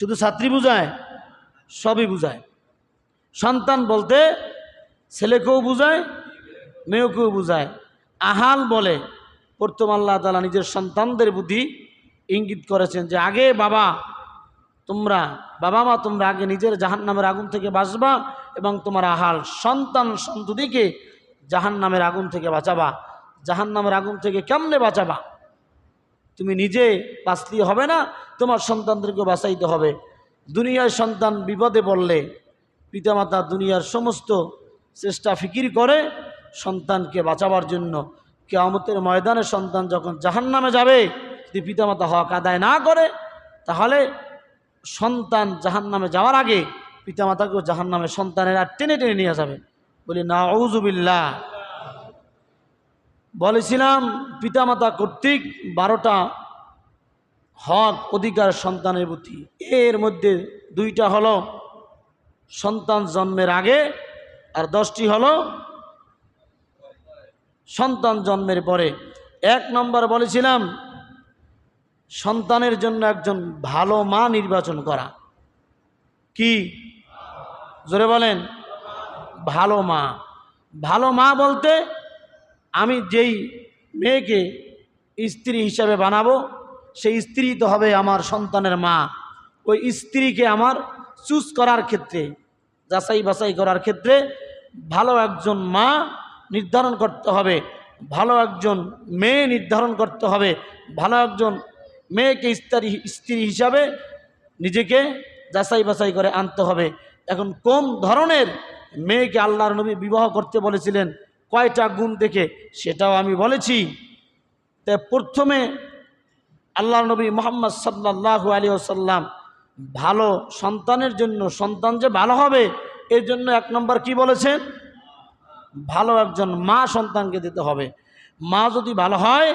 শুধু ছাত্রী বুঝায়, সবই বুঝায়। সন্তান বলতে ছেলেকেও বুঝায় মেয়েকেও বুঝায়। আহাল বলে, প্রথম আল্লাহ তালা নিজের সন্তানদের বুদ্ধি ইঙ্গিত করেছেন যে, আগে বাবা, তোমরা, বাবা মা, তোমরা আগে নিজের জাহান নামের আগুন থেকে বাঁচবা এবং তোমার আহাল, সন্তান সন্ততিকে জাহান নামের আগুন থেকে বাঁচাবা। জাহান নামের আগুন থেকে কেমনে বাঁচাবা? তুমি নিজে বাঁচলি হবে না, তোমার সন্তানদেরকে বাঁচাইতে হবে। দুনিয়ার সন্তান বিপদে পড়লে পিতামাতা দুনিয়ার সমস্ত চেষ্টা ফিকির করে সন্তানকে বাঁচাবার জন্য। কেয়ামতের ময়দানে সন্তান যখন জাহান নামে যাবে, যদি পিতামাতা হক আদায় না করে, তাহলে সন্তান জাহান নামে যাওয়ার আগে পিতামাতাকেও জাহান নামে সন্তানেরা টেনে টেনে নিয়ে যাবে। বলি না ঔজুবিল্লা বলেছিলাম, পিতামাতা কর্তৃক বারোটা হক অধিকার সন্তানের প্রতি। এর মধ্যে দুইটা হলো সন্তান জন্মের আগে আর দশটি হলো সন্তান জন্মের পরে। এক নম্বর বলেছিলাম, সন্তানের জন্য একজন ভালো মা নির্বাচন করা। কি? জোরে বলেন, ভালো মা। ভালো মা বলতে আমি যেই মেয়েকে স্ত্রী হিসাবে বানাবো, সেই স্ত্রী তো হবে আমার সন্তানের মা। ওই স্ত্রীকে আমার চুজ করার ক্ষেত্রে, যাচাই বাছাই করার ক্ষেত্রে ভালো একজন মা নির্ধারণ করতে হবে, ভালো একজন মেয়ে নির্ধারণ করতে হবে, ভালো একজন মেয়েকে স্ত্রী স্ত্রী হিসাবে নিজেকে যাচাই বাছাই করে আনতে হবে। এখন কোন ধরনের মেয়েকে আল্লাহর নবী বিবাহ করতে বলেছিলেন? কয়টা গুণ দেখে সেটাও আমি বলেছি। তা প্রথমে আল্লাহ নবী মোহাম্মদ সাল্লাহ আলী আসাল্লাম ভালো সন্তানের জন্য, সন্তান যে ভালো হবে, এর জন্য এক নম্বর কি বলেছেন? ভালো একজন মা সন্তানকে দিতে হবে। মা যদি ভালো হয়,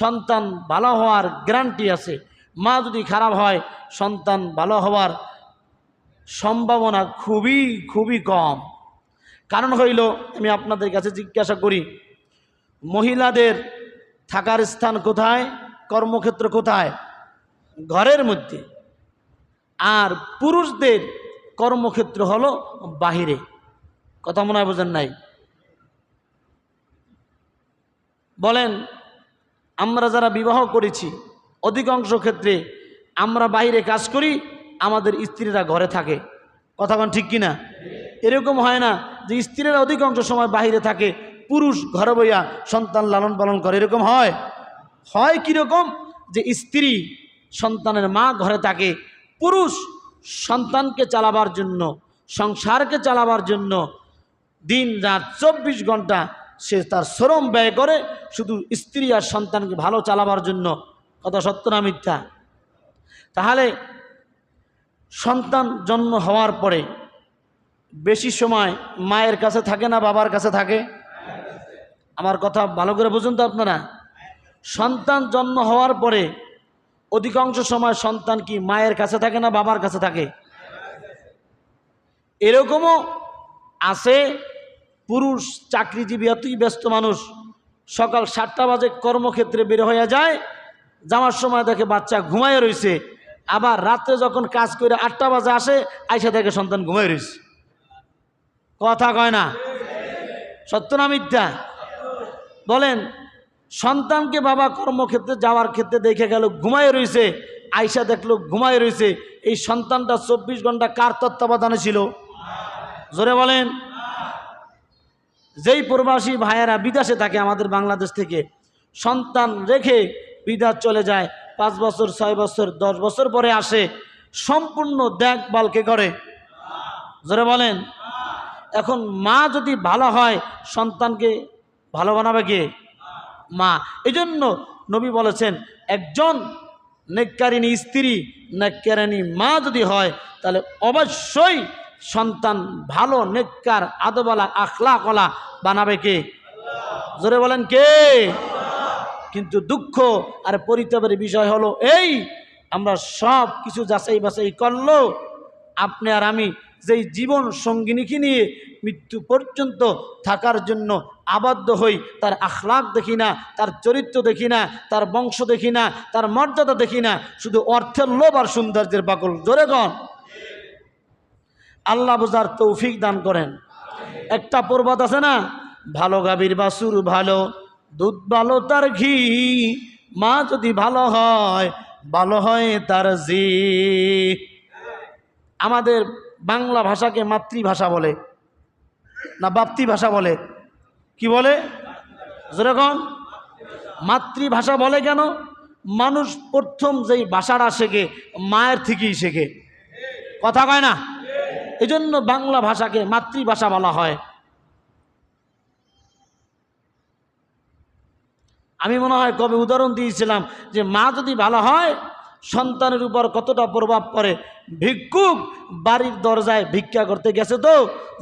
সন্তান ভালো হওয়ার গ্যারান্টি আছে। মা যদি খারাপ হয়, সন্তান ভালো হওয়ার সম্ভাবনা খুবই খুবই কম। কারণ হইল, আমি আপনাদের কাছে জিজ্ঞাসা করি, মহিলাদের থাকার স্থান কোথায়, কর্মক্ষেত্র কোথায়? ঘরের মধ্যে। আর পুরুষদের কর্মক্ষেত্র হলো বাহিরে। কথা মনে হয় বোঝেন নাই? বলেন, আমরা যারা বিবাহ করেছি, অধিকাংশ ক্ষেত্রে আমরা বাইরে কাজ করি, আমাদের স্ত্রীরা ঘরে থাকে। কথা ঠিক কিনা? এরকম হয় না যে স্ত্রীরা অধিকাংশ সময় বাইরে থাকে, পুরুষ ঘরে বইয়া সন্তান লালন পালন করে। এরকম হয়? হয় কীরকম? যে স্ত্রী সন্তানের মা ঘরে থাকে, পুরুষ সন্তানকে চালাবার জন্য, সংসারকে চালাবার জন্য দিন রাত চব্বিশ ঘণ্টা সে তার শ্রম ব্যয় করে, শুধু স্ত্রী আর সন্তানকে ভালো চালাবার জন্য। কথা সত্য না মিথ্যা? তাহলে সন্তান জন্ম হওয়ার পরে বেশি সময় মায়ের কাছে থাকে না, বাবার কাছে থাকে? আমার কথা ভালো করে বুঝুন তো আপনারা। সন্তান জন্ম হওয়ার পরে অধিকাংশ সময় সন্তান কি মায়ের কাছে থাকে না, বাবার কাছে থাকে? এরকমও আছে পুরুষ চাকরিজীবী এতই ব্যস্ত মানুষ, সকাল সাতটা বাজে কর্মক্ষেত্রে বের হয়ে যায়, যাওয়ার সময় দেখে বাচ্চা ঘুমায় রয়েছে আবার রাত্রে যখন কাজ করে আটটা বাজে আসে, আইসা দেখে সন্তান ঘুমায় রয়েছে কথা কয় না? সত্য না মিথ্যা? বলেন, সন্তানকে বাবা কর্মক্ষেত্রে যাওয়ার ক্ষেত্রে দেখে গেল, ঘুমায় রয়েছে আয়সা দেখল, ঘুমায় রয়েছে এই সন্তানটা চব্বিশ ঘণ্টা কার তত্ত্বাবধানে ছিল? জোরে বলেন। যেই প্রবাসী ভাইয়েরা বিদেশে থাকে আমাদের বাংলাদেশ থেকে, সন্তান রেখে বিদেশ চলে যায়, পাঁচ বছর, ছয় বছর, দশ বছর পরে আসে, সম্পূর্ণ দেখভাল কে করে। জোরে বলেন। এখন মা যদি ভালো হয়, সন্তানকে ভালো বানাবে কে? মা। এই জন্য নবী বলেছেন, একজন নেককারিনী স্ত্রী নেককারিনী মা যদি হয়, তাহলে অবশ্যই সন্তান ভালো, নেককার আদবালা আখলা কলা বানাবে কে? জোরে বলেন কে? কিন্তু দুঃখ আর পরিতাপের বিষয় হলো এই, আমরা সব কিছু যাচাই বাছাই করল আপনি আর আমি যেই জীবন সঙ্গিনীকে নিয়ে মৃত্যু পর্যন্ত থাকার জন্য আবদ্ধ হই, তার আখলাক দেখি না, তার চরিত্র দেখি না, তার বংশ দেখি না, তার মর্যাদা দেখি না, শুধু অর্থের লোভ আর সৌন্দর্যের পাগল জোরে গণ আল্লাহ বোঝার তৌফিক দান করেন। একটা পর্বত আছে না? ভালো গাভীর বাসুর ভালো, দুধ ভালো তার ঘি, মা যদি ভালো হয় ভালো হয় তার জি। আমাদের বাংলা ভাষাকে মাতৃভাষা বলে। না বাপ্তি ভাষা বলে? কি বলে? যেরকম মাতৃভাষা বলে কেন? মানুষ প্রথম যেই ভাষাটা শেখে, মায়ের থেকেই শেখে। কথা কয় না? এই জন্য বাংলা ভাষাকে মাতৃভাষা বলা হয়। আমি মনে হয় কবে উদাহরণ দিয়েছিলাম যে মা যদি ভালো হয় সন্তানের উপর কতটা প্রভাব পড়ে? ভিক্ষুক বাড়ির দরজায় ভিক্ষা করতে গেছে তো?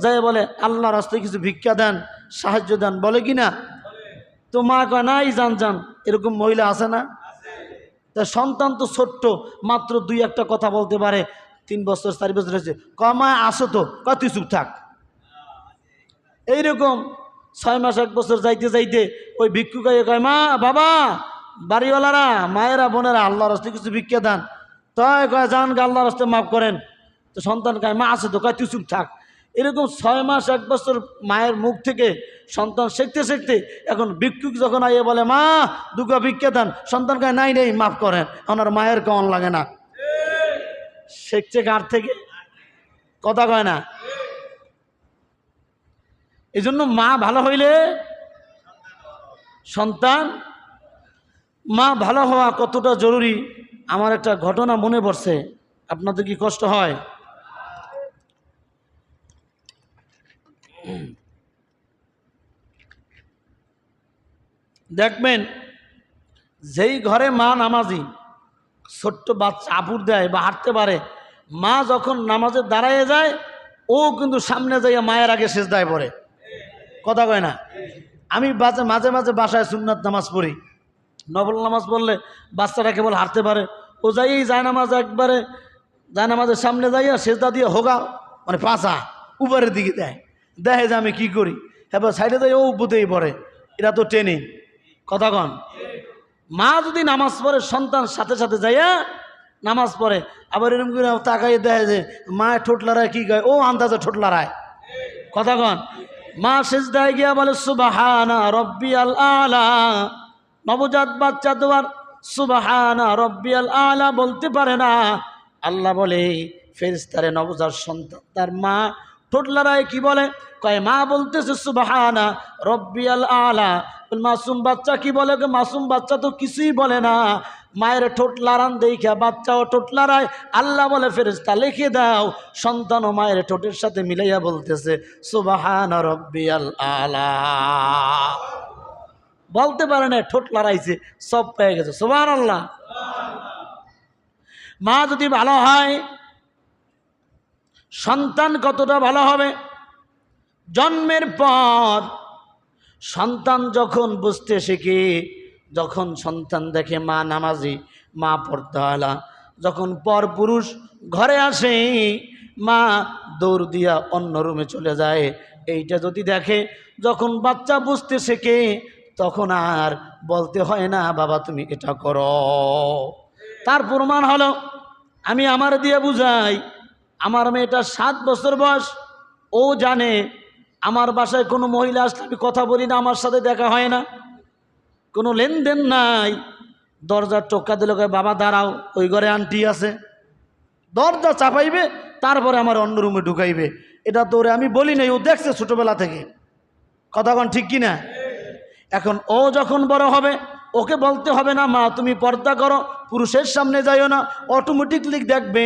যাই বলে আল্লাহ রাস্তায় কিছু ভিক্ষা দেন, সাহায্য দেন, বলে কি না? তো মা কয়, নাই জান জান এরকম মহিলা আছে না? তা সন্তান তো ছোট্ট, মাত্র দুই একটা কথা বলতে পারে, তিন বছর, চারি বছর হয়েছে। কমায় আসো তো। কত চুপ থাক। এইরকম ছয় মাস, এক বছর যাইতে যাইতে ওই ভিক্ষুকাই কয়, মা, বাবা বাড়িওয়ালারা, মায়েরা, বোনেরা আল্লাহ রাস্তে কিছু ভিক্ষা দান। তাই কয় যান গা আল্লাহ রাস্তে মাফ করেন। তো সন্তান কয়, মা আছে তো। কয়, তুই চুপ থাক। এরকম ছয় মাস, এক বছর মায়ের মুখ থেকে সন্তান শিখতে শিখতে এখন ভিক্ষুক যখন আইয়ে বলে, মা দুকা ভিক্ষা দেন। সন্তান কয়, নাই, নেই, মাফ করেন। ওনার মায়ের কেমন লাগে না। শিখছে কার থেকে? কথা কয় না। এই জন্য মা ভালো হইলে সন্তান মা ভালো হওয়া কতটা জরুরি? আমার একটা ঘটনা মনে পড়ছে। আপনাদের কি কষ্ট হয়? দেখবেন, যেই ঘরে মা নামাজি, ছোট্ট বাচ্চা আপুর দেয় বা হাঁটতে পারে, মা যখন নামাজে দাঁড়ায় যায়, ও কিন্তু সামনে যাইয়া মায়ের আগে শেষ দায় পড়ে। কথা কয় না? আমি মাঝে মাঝে বাসায় সুন্নাত নামাজ পড়ি। নবল নামাজ পড়লে বাচ্চাটা কেবল হাঁটতে পারে। ও যাই যায় নামাজ একবারে যায় নামাজের সামনে যাইয়া সেজদা দিয়ে হোগা মানে পাঁচা উপরের দিকে দেয়। দেখে যে আমি কি করি? এবার সাইডে যাই ও বুতেই পড়ে। এটা তো ট্রেনিং কথা কন। মা যদি নামাজ পড়ে, সন্তান সাথে সাথে যাইয়া নামাজ পড়ে। আবার এরকম করে তাকাই দেয় যে মায়ের ঠোঁট লড়ায়, কী গায় ও আন্দাজে ঠোঁট লড়ায়। কথা কন। মা শেষ দেয় গিয়া বলে, সুবাহানা রব্বি আল আলা। নবজাত বাচ্চা তোমার সুবাহানা রব্বি আল বলতে পারে না। আল্লাহ বলে ফেরিস্তারে নবজাত সন্তান, তার মা ঠোঁট লড়ায় কি বলে? কয়, মা বলতেছে সুবাহানা রব্বি আল। মাসুম বাচ্চা কি বলে? মাসুম বাচ্চা তো কিছুই বলে না। মায়ের ঠোঁট লারান দেখা বাচ্চাও ঠোঁট লারায় আল্লাহ বলে ফেরেস্তা লিখে দাও। সন্তান ও মায়ের ঠোঁটের সাথে মিলাইয়া বলতেছে সুবাহান রব্বি আল আলা। বলতে পারে না, ঠোঁট লড়াইছে, সব পেয়ে গেছে। সুবাহ আল্লাহ মা যদি ভালো হয়, সন্তান কতটা ভালো হবে? জন্মের পর সন্তান যখন বুঝতে শেখে, যখন সন্তান দেখে মা নামাজি, মা পর্দালা যখন পর পুরুষ ঘরে আসে, মা দৌড় দিয়া অন্য রুমে চলে যায়। এইটা যদি দেখে, যখন বাচ্চা বুঝতে শেখে তখন আর বলতে হয় না, বাবা, তুমি এটা করো। তার প্রমাণ হলো, আমি আমার দিয়ে বুঝাই, আমার মেয়েটা সাত বছর বয়স, ও জানে, আমার বাসায় কোনো মহিলা আসলে আমি কথা বলি না, আমার সাথে দেখা হয় না, কোনো লেনদেন নাই। দরজার টোকা দিল বাবা, দাঁড়াও, ওই ঘরে আন্টি আছে। দরজা চাপাইবে, তারপরে আমার অন্য রুমে ঢুকাইবে। এটা তো ওরে আমি বলি নাই, ও দেখছে ছোটবেলা থেকে। কথা কন ঠিক কি না এখন ও যখন বড় হবে, ওকে বলতে হবে না, মা, তুমি পর্দা করো, পুরুষের সামনে যাইও না। অটোমেটিকলি দেখবে,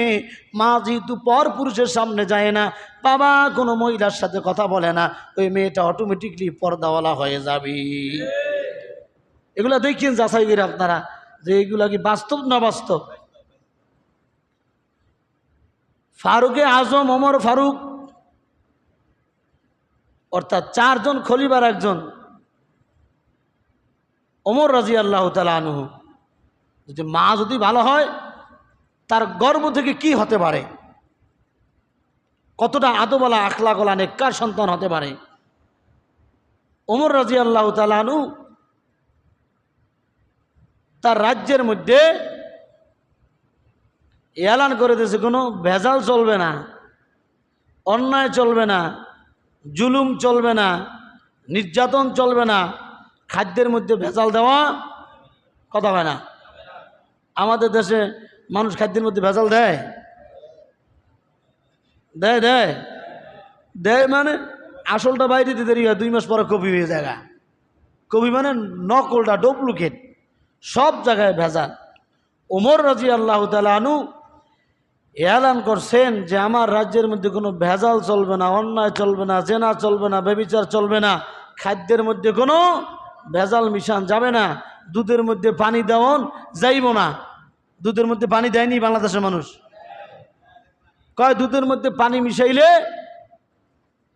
মা যেহেতু পর পুরুষের সামনে যায় না, বাবা কোনো মহিলার সাথে কথা বলে না, ওই মেয়েটা অটোমেটিকলি পর্দাওয়ালা হয়ে যাবে। এগুলো দেখছেন যাচাই করে আপনারা, যে এগুলা কি বাস্তব না বাস্তব? ফারুকে আজম অমর ফারুক, অর্থাৎ চারজন খলিবার একজন। ওমর রাজি আল্লাহ তালা আনুহু। যদি মা যদি ভালো হয়, তার গর্ব থেকে কি হতে পারে? কতটা আদোবলা আখলা গলা নেককার সন্তান হতে পারে? ওমর রাজি আল্লাহ তালানু তার রাজ্যের মধ্যে এলান করে দিয়েছে, কোনো ভেজাল চলবে না, অন্যায় চলবে না, জুলুম চলবে না, নির্যাতন চলবে না খাদ্যের মধ্যে ভেজাল দেওয়া কথা হয় না। আমাদের দেশে মানুষ খাদ্যের মধ্যে ভেজাল দেয়। দেয় দেয়। দেয় মানে আসলটা বাইরে দিতে দেরি হয়, দুই মাস পরে কপি হয়ে যায় কবি মানে নকলটা ডুপ্লিকেট। সব জায়গায় ভেজাল। ওমর রাজি আল্লাহ তালু এলান করছেন যে আমার রাজ্যের মধ্যে কোনো ভেজাল চলবে না, অন্যায় চলবে না, জেনা চলবে না বেবিচার চলবে না। খাদ্যের মধ্যে কোনো ভেজাল মিশান যাবে না, দুধের মধ্যে পানি দেওয়ন যাইব না। দুধের মধ্যে পানি দেয়নি বাংলাদেশের মানুষ। কয়, দুধের মধ্যে পানি মিশাইলে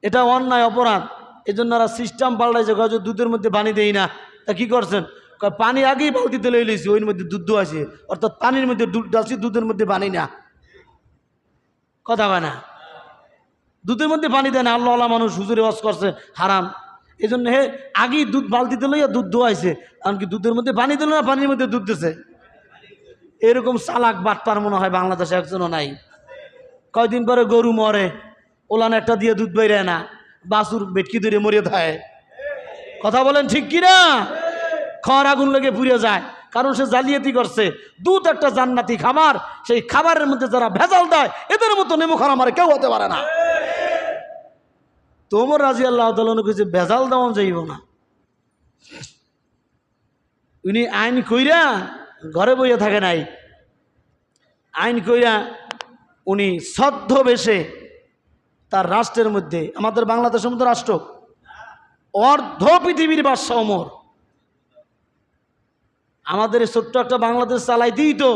এটা অন্যায়, অপরাধ। এই জন্য ওরা সিস্টেম পাল্টাইছে, কয় যে দুধের মধ্যে পানি দেই না। তা কি করছেন? কয়, পানি আগেই বালতিতে লই লইছি ওই মধ্যে দুধ আছে অর্থাৎ পানির মধ্যে দুধ ডালছি দুধের মধ্যে পানি না। কথা হয় না? দুধের মধ্যে পানি দেয় না আল্লাহ আল্লাহ মানুষ, হুজুরে ওয়াজ করছে, হারাম। এই জন্য হে আগেই দুধ বালতিতে লইয়া দুধ ধোয়াইছে এমনকি দুধের মধ্যে পানি দিল না, পানির মধ্যে দুধ দিছে। এরকম চালাক বাটপার মনে হয় বাংলাদেশে একজনও নাই। কয়দিন পরে গরু মরে, ওলান একটা দিয়ে দুধ বেরে না বাসুর বেটকি ধরে মরিয়ে থাকে কথা বলেন ঠিক কি না? খড় আগুন লেগে পুড়ে যায়। কারণ সে জালিয়াতি করছে। দুধ একটা জান্নাতি খাবার, সেই খাবারের মধ্যে যারা ভেজাল দেয়, এদের মতো নেমু আমার কেউ হতে পারে না। তোমর রাজি আল্লাহ কিছু ভেজাল দেওয়া যাইব না। উনি আইন কইরা ঘরে বইয়া থাকে নাই। আইন কইরা উনি সদ্য বেশে তার রাষ্ট্রের মধ্যে, আমাদের বাংলাদেশের মতো রাষ্ট্র, অর্ধ পৃথিবীর বাদশাহ অমর আমাদের ছোট্ট একটা বাংলাদেশ চালাইতেই তো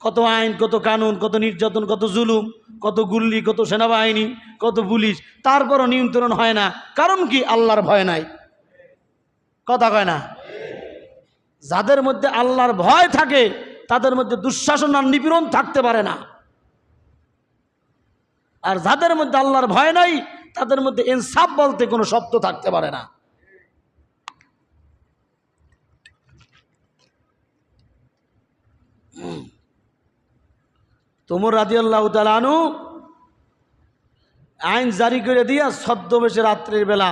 কত আইন, কত কানুন, কত নির্যাতন, কত জুলুম, কত গুল্লি, কত সেনাবাহিনী, কত পুলিশ, তারপরও নিয়ন্ত্রণ হয় না। কারণ কি? আল্লাহর ভয় নাই। কথা কয় না? যাদের মধ্যে আল্লাহর ভয় থাকে, তাদের মধ্যে দুঃশাসন আর নিপীড়ন থাকতে পারে না। আর যাদের মধ্যে আল্লাহর ভয় নাই, তাদের মধ্যে ইনসাফ বলতে কোনো শব্দ থাকতে পারে না। তোমর রাজিয়াল্লাহ তালানু আইন জারি করে দিয়া ছদ্মবেশে রাত্রের বেলা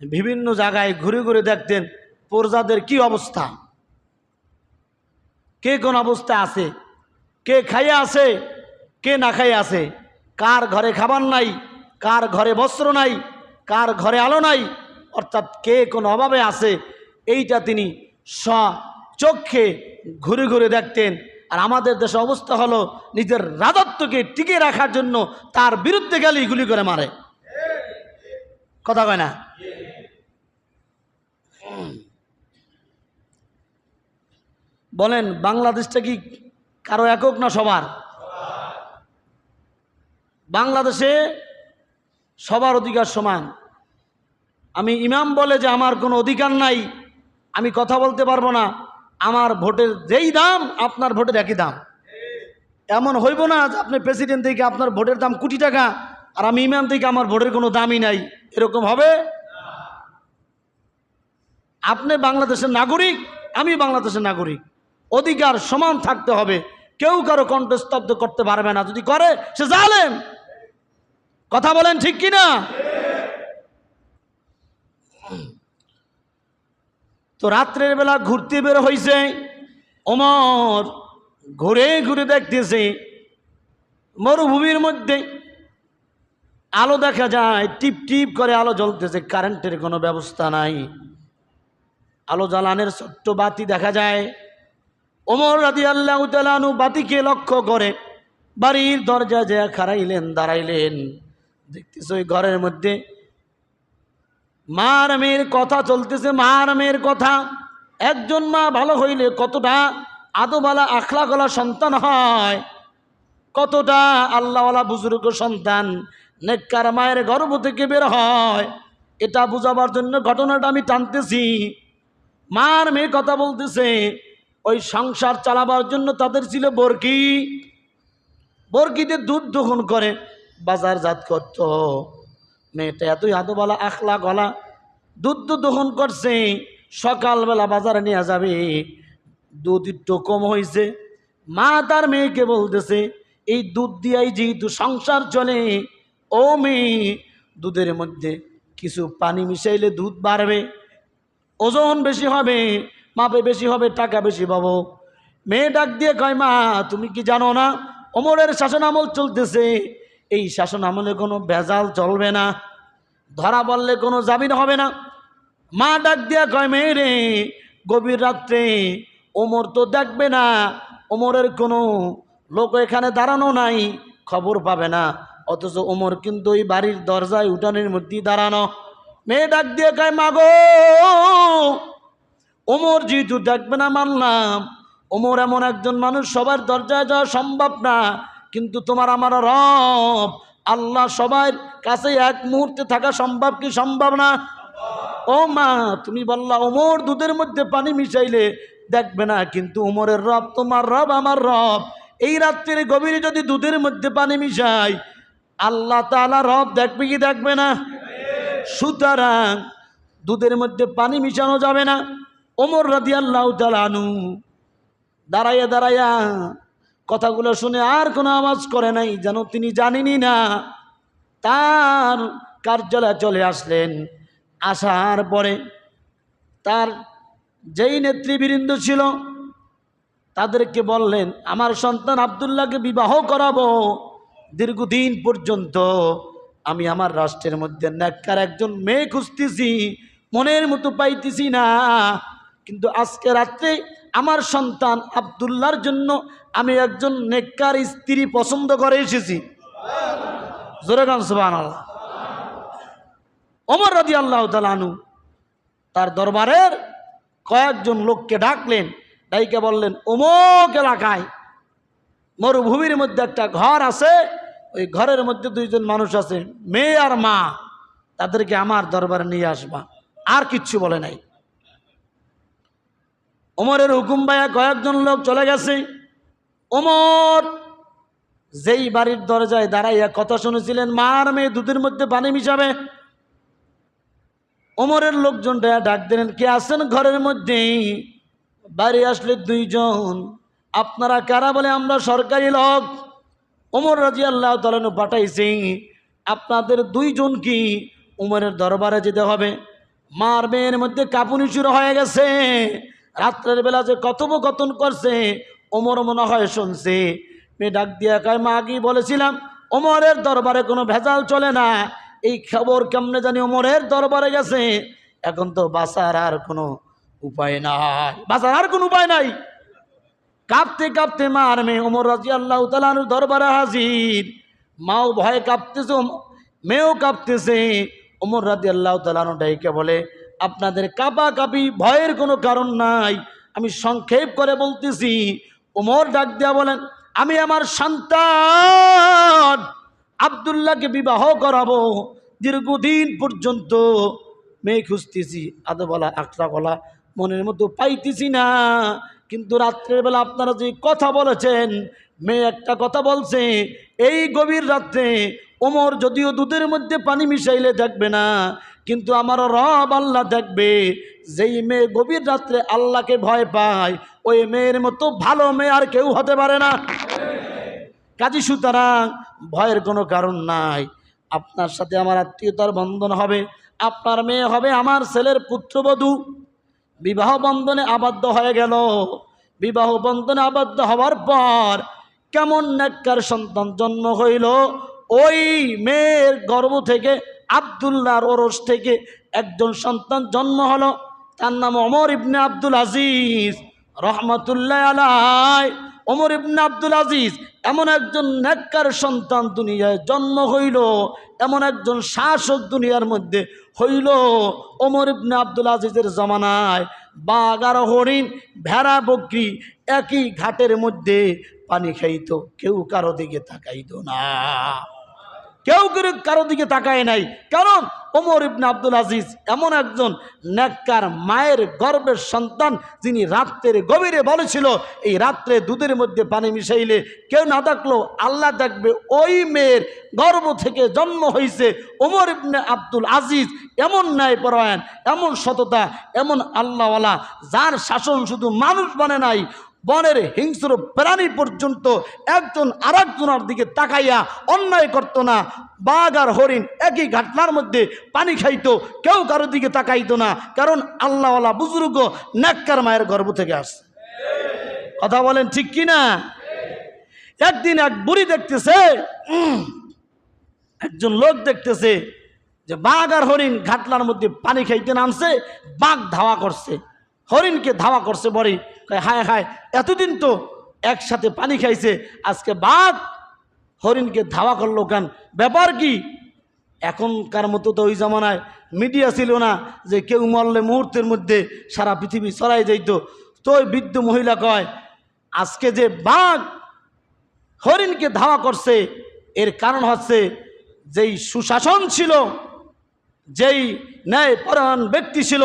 বিভিন্ন জায়গায় ঘুরে ঘুরে দেখতেন প্রজাদের কি অবস্থা। কে কোন অবস্থা আছে, কে খাইয়ে আছে, কে না খাইয়ে আছে, কার ঘরে খাবার নাই, কার ঘরে বস্ত্র নাই, কার ঘরে আলো নাই, অর্থাৎ কে কোন অভাবে আছে, এইটা তিনি স চোখে ঘুরে ঘুরে দেখতেন। আর আমাদের দেশে অবস্থা হলো নিজের রাজত্বকে টিকে রাখার জন্য তার বিরুদ্ধে গেলে গুলি করে মারে। কথা কয় না? বলেন, বাংলাদেশটা কি কারও একক না সবার? বাংলাদেশে সবার অধিকার সমান। আমি ইমাম বলে যে আমার কোনো অধিকার নাই, আমি কথা বলতে পারব না। আমার ভোটের যেই দাম, আপনার ভোটের একই দাম। এমন হইব না যে আপনি প্রেসিডেন্ট থেকে আপনার ভোটের দাম কোটি টাকা, আর আমি ইমাম থেকে আমার ভোটের কোনো দামই নাই। এরকম হবে? আপনি বাংলাদেশের নাগরিক, আমি বাংলাদেশের নাগরিক। অধিকার সমান থাকতে হবে। কেউ কারও কণ্ঠস্তব্ধ করতে পারবে না। যদি করে, সে জালেম। কথা বলেন ঠিক কি না তো রাত্রের বেলা ঘুরতে বের হয়েছে অমর ঘুরে ঘুরে দেখতেছে, মরুভূমির মধ্যে আলো দেখা যায়, টিপ টিপ করে আলো জ্বলতেছে, কারেন্টের কোনো ব্যবস্থা নাই। আলো জ্বালানের ছোট্ট বাতি দেখা যায়। ওমর রাদি আল্লাহ তালানু বাতিকে লক্ষ্য করে বাড়ির দরজা যে খারাইলেন দাঁড়াইলেন, দেখতেছ ওই ঘরের মধ্যে মার মেয়ের কথা চলতেছে, মার মেয়ের কথা। একজন মা ভালো হইলে কতটা আদোবালা আখলা গলা সন্তান হয়, কতটা আল্লাহওয়ালা বুজুর্গ সন্তান নেককার মায়ের গর্ভ থেকে বের হয়, এটা বুঝাবার জন্য ঘটনাটা আমি টানতেছি। মার মেয়ে কথা বলতেছে, ওই সংসার চালাবার জন্য তাদের ছিল বরকি। বরকিতে দুধ দহন করে, বাজারজাত করত। মেয়েটা এতই আদোবালা আখলা গলা, দুধ তো দহন করছে, সকালবেলা বাজারে নিয়ে যাবে। দুধ একটু কম হয়েছে। মা তার মেয়েকে বলতেছে, এই দুধ দিয়াই যেহেতু সংসার চলে, ও মেয়ে, দুধের মধ্যে কিছু পানি মিশাইলে দুধ বাড়বে, ওজন বেশি হবে, মাপে বেশি হবে, টাকা বেশি পাবো। মেয়ে ডাক দিয়ে কয়, মা, তুমি কি জানো না অমরের শাসন আমল চলতেছে এই শাসন আমলে কোনো ভেজাল চলবে না। ধরা বললে কোনো জামিন হবে না। মা ডাক দিয়া কয় মেয়ে রে গভীর রাত্রে ওমর তো দেখবে না। ওমরের কোনো লোক এখানে দাঁড়ানো নাই, খবর পাবে না। অথচ ওমর কিন্তু ওই বাড়ির দরজায় উঠানের মধ্যেই দাঁড়ানো। মেয়ে ডাক দিয়ে কয়, মাগো, ওমর যেহেতু দেখবে না, মানলাম। ওমর এমন একজন মানুষ, সবার দরজায় যাওয়া সম্ভব না। কিন্তু তোমার আমার রব, আল্লাহ সবার কাছে এক মুহূর্তে থাকা সম্ভব কি সম্ভব না? ও মা, তুমি বললা, ওমর, দুধের মধ্যে পানি মিশাইলে দেখবে না, কিন্তু ওমরের রব তোমার রব, আমার রব। এই রাত্রির গভীরে যদি দুধের মধ্যে পানি মিশাই, আল্লাহ তাআলা রব দেখবে কি দেখবে না? সুতরাং দুধের মধ্যে পানি মিশানো যাবে না। ওমর রাদি আল্লাহ তালানু দাঁড়াইয়া দাঁড়াইয়া কথাগুলো শুনে আর কোনো আওয়াজ করে নাই, যেন তিনি জানেনই না। তার কার্যালয়ে চলে আসলেন। আসার পরে তার যেই নেতৃবৃন্দ ছিল, তাদেরকে বললেন, আমার সন্তান আবদুল্লাহকে বিবাহ করাবো। দীর্ঘদিন পর্যন্ত আমি আমার রাষ্ট্রের মধ্যে ন্যাক্কার একজন মেয়ে খুঁজতেছি, মনের মতো পাইতেছি না। কিন্তু আজকে রাত্রে আমার সন্তান আবদুল্লার জন্য আমি একজন নেককার স্ত্রী পছন্দ করে এসেছি। অমর রাজি আল্লাহ তালানু তার দরবারের কয়েকজন লোককে ডাকলেন, ডাইকে বললেন অমুক এলাকায় মরুভূমির মধ্যে একটা ঘর আছে, ওই ঘরের মধ্যে দুইজন মানুষ আছে, মেয়ে আর মা। তাদেরকে আমার দরবারে নিয়ে আসবা। আর কিচ্ছু বলে নাই। ওমরের হুকুম ভাইয়া কয়েকজন লোক চলে গেছে। ওমর যেই বাড়ির দরজায় দাঁড়াইয়া কথা শুনেছিলেন, মার মেয়ে দুধের মধ্যে পানি মিশাবে? ওমরের লোকজনটা ডাক দিলেন, কে আছেন ঘরের মধ্যে? বাড়ি আসলে দুইজন। আপনারা কারা বলে আমরা সরকারি লোক? ওমর রাজি আল্লাহ তালানু পাঠাইছি, আপনাদের দুইজন কি উমরের দরবারে যেতে হবে? মার মেয়ের মধ্যে কাপুনি শুরু হয়ে গেছে। রাত্রের বেলা যে কথোপকথন করছে, ওমর মনে হয় শুনছে। মেয়ে ডাক দিয়া কায়, মা আগেই বলেছিলাম? ওমরের দরবারে কোনো ভেজাল চলে না। এই খবর কেমনে জানি ওমরের দরবারে গেছে। এখন তো বাসার আর কোনো উপায় নাই। বাসার আর কোনো উপায় নাই। কাঁপতে কাঁপতে মার মেয়ে ওমর রাজি আল্লাহ তালানুর দরবারে হাজির। মাও ভয়ে কাঁপতেছে, মেয়েও কাঁপতেছে। ওমর রাজি আল্লাহ তালানু ডাইকে বলে আপনাদের কাঁপা কাঁপি ভয়ের কোনো কারণ নাই। আমি সংক্ষেপ করে বলতেছি ওমর ডাক দেয়া বলেন, আমি আমার সন্তান আবদুল্লাহকে বিবাহ করাবো। দীর্ঘদিন পর্যন্ত মেয়ে খুঁজতেছি, আদো বলা মনের মতো পাইতেছি না। কিন্তু রাত্রের বেলা আপনারা যে কথা বলেছেন, মেয়ে একটা কথা বলছে, এই গভীর রাত্রে ওমর যদিও দুধের মধ্যে পানি মিশাইলে দেখবে না কিন্তু আমার রব আল্লাহ দেখবে, যেই মেয়ে গভীর রাত্রে আল্লাহকে ভয় পায়, ওই মেয়ের মতো ভালো মেয়ে আর কেউ হতে পারে না। কাজী সুতরাং ভয়ের কোনো কারণ নাই। আপনার সাথে আমার আত্মীয়তার বন্ধন হবে, আপনার মেয়ে হবে আমার ছেলের পুত্রবধূ। বিবাহ বন্ধনে আবদ্ধ হয়ে গেল। বিবাহ বন্ধনে আবদ্ধ হওয়ার পর কেমন নেককার সন্তান জন্ম হইল, ওই মেয়ের গর্ভ থেকে আবদুল্লাহর ওরস থেকে একজন সন্তান জন্ম হলো। তার নাম অমর ইবনে আব্দুল আজিজ, রহমতুল্লাহ আলাই ওমর ইবনে আব্দুল আজিজ এমন একজন নেককার সন্তান দুনিয়ায় জন্ম হইল, এমন একজন শাসক দুনিয়ার মধ্যে হইল। ওমর ইবনে আব্দুল আজিজের জমানায় বাঘ হরিণ, ভেড়া, বকরি একই ঘাটের মধ্যে পানি খাইত, কেউ কারও দিকে তাকাইতো না। কেউ কেউ কারও দিকে তাকায় নাই। কারণ ওমর ইবনে আব্দুল আজিজ এমন একজন নেককার মায়ের গর্ভের সন্তান যিনি রাত্রের গভীরে বলেছিল, এই রাত্রে দুধের মধ্যে পানি মিশাইলে কেউ না দেখল আল্লাহ দেখবে ওই মেয়ের গর্ব থেকে জন্ম হয়েছে ওমর ইবনে আব্দুল আজিজ। এমন ন্যায়পরায়ণ, এমন সততা, এমন আল্লাহওয়ালা, যার শাসন শুধু মানুষ মানে নাই বনের হিংস্র প্রাণী পর্যন্ত একজন আর একজনের দিকে তাকাইয়া অন্যায় করতো না। বাঘ আর হরিণ একই ঘাটনার মধ্যে পানি খাইতো, কেউ কারোর দিকে তাকাইতো না, কারণ আল্লাহওয়ালা বুজুর্গ নাক্কার মায়ের গর্ভ থেকে আসছে। কথা বলেন ঠিক কি না একদিন এক বুড়ি দেখতেছে একজন লোক দেখতেছে যে বাঘ আর হরিণ ঘাটলার মধ্যে পানি খাইতে নামছে, বাঘ ধাওয়া করছে। হরিণকে ধাওয়া করছে বড়ি। হায় হায়, এতদিন তো একসাথে পানি খাইছে, আজকে বাঘ হরিণকে ধাওয়া করল কেন? ব্যাপার কি? এখনকার মতো তো ওই জামানায় মিডিয়া ছিল না যে কেউ মরলে মুহূর্তের মধ্যে সারা পৃথিবী ছড়াই যাইত। তো ওই বৃদ্ধ মহিলা কয়, আজকে যে বাঘ হরিণকে ধাওয়া করছে, এর কারণ হচ্ছে যেই সুশাসন ছিল, যেই ন্যায় পরায়ণ ব্যক্তি ছিল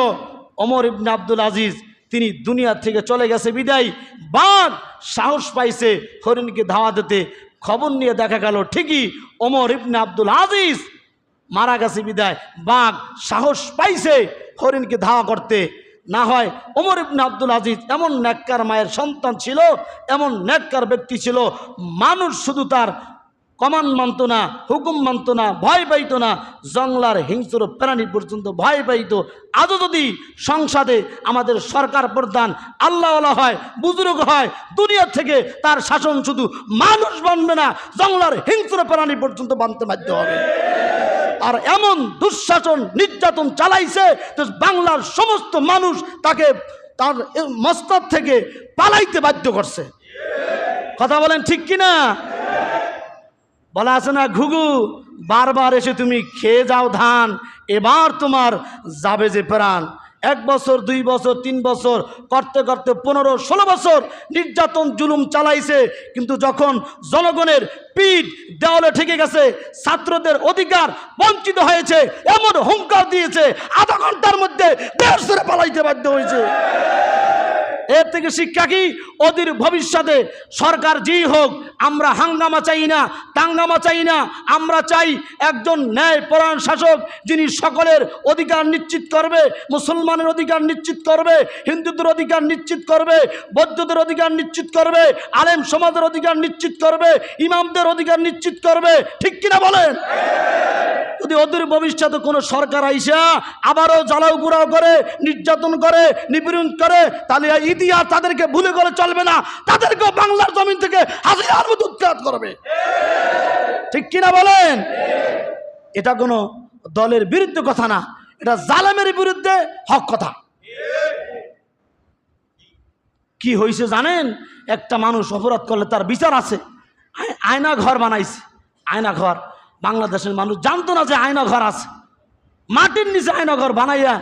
অমর ইবনে আব্দুল আজিজ, তিনি দুনিয়া থেকে চলে গেছে বিদায়। বাঘ সাহস পাইছে হরিণকে ধাওয়া দিতে। খবর নিয়ে দেখা গেল, ঠিকই অমর ইবনে আব্দুল আজিজ মারা গেছে বিদায়। বাঘ সাহস পাইছে হরিণকে ধাওয়া করতে। না হয় ওমর ইবনে আব্দুল আজিজ এমন ন্যাক্কার মায়ের সন্তান ছিল, এমন ন্যাক্কার ব্যক্তি ছিল, মানুষ শুধু তার কমান মানত না, হুকুম মানত না, ভয় পাইত না। জংলার হিংস্র প্রাণী পর্যন্ত ভয় পাইত। আজও যদি সংসদে আমাদের সরকার প্রধান আল্লাহওয়ালা হয়, বুজুর্গ হয় দুনিয়া থেকে তার শাসন শুধু মানুষ বানবে না, জংলার হিংস্র প্রাণী পর্যন্ত বানতে বাধ্য হবে। আর এমন দুঃশাসন নির্যাতন চালাইছে বাংলার সমস্ত মানুষ তাকে তার মস্তক থেকে পালাইতে বাধ্য করছে। কথা বলেন ঠিক কিনা? বলা আছে না, ঘুঘু, বারবার এসে তুমি খেয়ে যাও ধান, এবার তোমার যাবে যে প্রাণ। এক বছর, দুই বছর, তিন বছর, করতে করতে পনেরো, ষোলো বছর নির্যাতন, জুলুম চালাইছে, কিন্তু যখন জনগণের পিঠ দেওয়ালে ঠেকে গেছে, ছাত্রদের অধিকার বঞ্চিত হয়েছে, এমন হুঙ্কার দিয়েছে, আধা ঘণ্টার মধ্যে দেশ ছেড়ে পালাইতে বাধ্য হয়েছে। এর থেকে শিক্ষা কি? অদূর ভবিষ্যতে সরকার যেই হোক, আমরা হাঙ্গামা চাই না, তাঙ্গামা চাই না, আমরা চাই একজন ন্যায় পরায়ণ শাসক যিনি সকলের অধিকার নিশ্চিত করবে, মুসলমানের অধিকার নিশ্চিত করবে, হিন্দুদের অধিকার নিশ্চিত করবে, বৌদ্ধদের অধিকার নিশ্চিত করবে, আলেম সমাজের অধিকার নিশ্চিত করবে, ইমামদের অধিকার নিশ্চিত করবে। ঠিক কিনা বলেন? যদি অদূর ভবিষ্যতে কোনো সরকার আইসা আবারও জ্বালাও করে, নির্যাতন করে, নিপীড়ন করে, তাহলে ইতিহাস তাদেরকে ভুলে করে চলবে না। তাদেরকে বাংলার জমিন থেকে হাজিরার মতো উৎখাত করবে। ঠিক কিনা বলেন? এটা কোনো দলের বিরুদ্ধে কথা না। এটা জালেমের বিরুদ্ধে হক কথা। কি হয়েছে জানেন? একটা মানুষ অপরাধ করলে তার বিচার আছে। আয়না ঘর বানাইছে। আয়না ঘর বাংলাদেশের মানুষ জানতো না যে আয়না ঘর আছে। মাটির নিচে আয়না ঘর বানাইয়া